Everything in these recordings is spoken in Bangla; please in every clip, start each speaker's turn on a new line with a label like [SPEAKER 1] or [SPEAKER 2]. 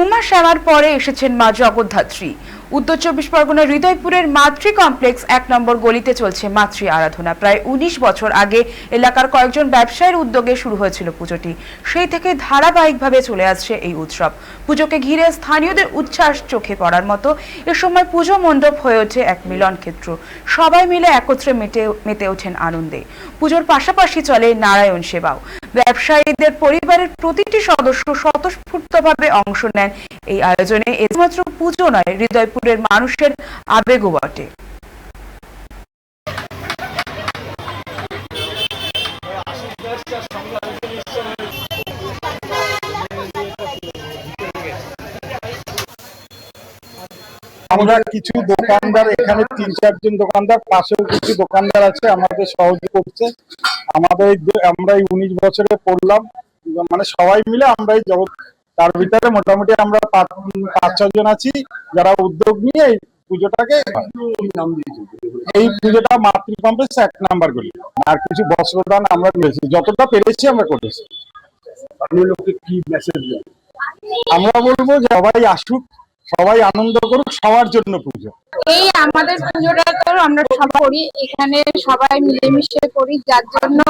[SPEAKER 1] উমা সেবার পরে এসেছেন মা জগদ্ধাত্রী। উত্তর চব্বিশ পরগনার হৃদয়পুরের মাতৃ কমপ্লেক্স এক নম্বর গলিতে চলছে মাতৃ আরাধনা। প্রায় উনিশ বছর আগে এলাকার কয়েকজন ব্যবসায়ীর উদ্যোগে শুরু হয়েছিল পুজোটি। সেই থেকে ধারাবাহিকভাবে চলে আসছে এই উৎসব। পুজোকে ঘিরে স্থানীয়দের উচ্ছ্বাস চোখে পড়ার মতো এ সময় পুজো মণ্ডপ হয়ে ওঠে এক মিলন ক্ষেত্র। সবাই মিলে একত্রে মেতে মেতে ওঠেন আনন্দে। পুজোর পাশাপাশি চলে নারায়ণ সেবাও। ব্যবসায়ীদের পরিবারের প্রতিটি সদস্য স্বতঃস্ফূর্তভাবে অংশ নেন। এই আয়োজনে একমাত্র পুজো নয়, হৃদয়পুরের মানুষের আবেগও বটে।
[SPEAKER 2] আমরা কিছু দোকানদার এখানে তিন চারজন দোকানদার পাশেও কিছু দোকানদার আছে আমাদের সহযোগ করছে। আমাদের আমরা এই উনিশ বছরে পড়লাম মানে সবাই মিলে আমরা এই জগৎ তার ভিতরে মোটামুটি আমরা পাঁচ ছজন আছি যারা উদ্যোগ নিয়ে এই পুজোটাকে এই পুজোটা মাতৃ কমপ্লেক্স এক নাম্বার করি। আর কিছু বস্ত্রদান আমরা করেছি যতটা পেরেছি আমরা করেছি।
[SPEAKER 3] স্থানীয় লোককে কি মেসেজ দেন
[SPEAKER 2] আমরা বলব যে সবাই আসুক সবাই আনন্দ করুক সবার জন্য পুজো।
[SPEAKER 4] এই আমাদের পুজোটা তো আমরা সব করি এখানে সবাই মিলেমিশে করি যার জন্য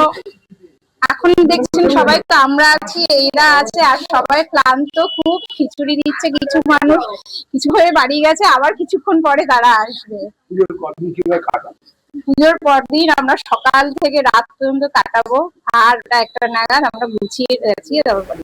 [SPEAKER 4] এখন দেখছেন সবাই তো আমরা আছি এরা আছে আর সবাই ক্লান্ত খুব খিচুড়ি দিচ্ছে কিছু মানুষ কিছু হয়ে বাড়ি গেছে আবার কিছুক্ষণ পরে তারা আসবে।
[SPEAKER 3] পুজোর
[SPEAKER 4] পর দিন আমরা সকাল থেকে রাত পর্যন্ত কাটাবো আর একটা নাগাদ আমরা গুছিয়ে গুছিয়ে তারপর।